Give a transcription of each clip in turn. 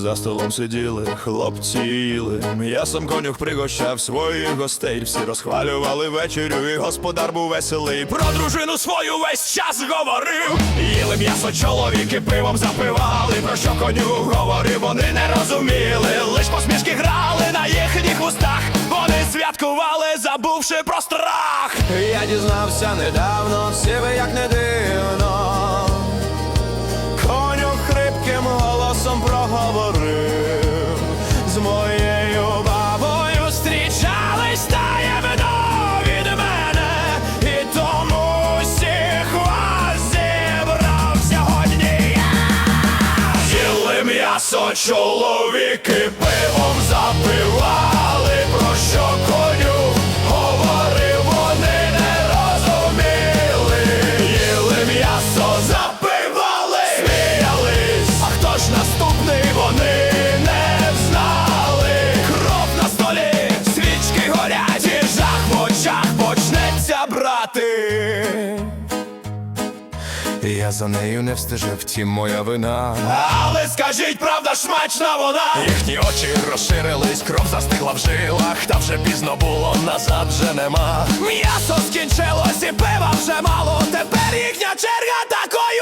За столом сиділи, хлопці їли. М'ясом конюх пригощав своїх гостей. Всі розхвалювали вечерю, і господар був веселий. Про дружину свою весь час говорив. Їли м'ясо чоловіки пивом запивали. Про що конюх говорив, вони не розуміли. Лиш посмішки грали на їхніх устах. Вони святкували, забувши про страх. Я дізнався недавно, всі ви як не дивно. Проговорив з моєю бабою зустрічались таємно від мене, і тому всіх вас зібрав сьогодні. я. М'ясо чоловіки пивом запивали, Я за нею не встежив, втім моя вина. Але скажіть, правда, шмачна вона. Їхні очі розширились, кров застигла в жилах, та вже пізно було, назад вже нема. М'ясо скінчилось і пива вже мало. Тепер їхня черга такою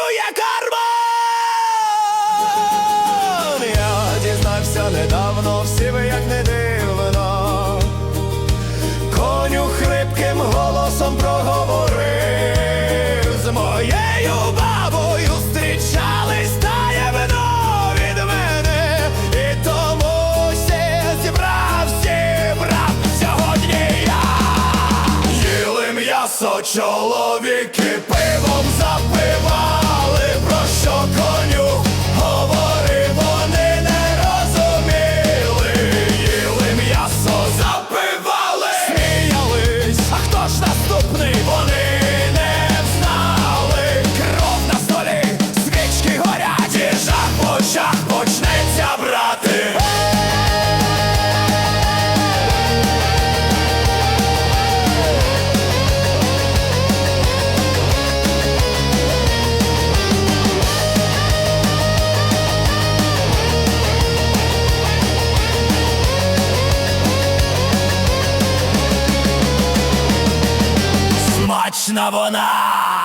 м'ясо чоловіки пивом запивали, про що Смачна вона!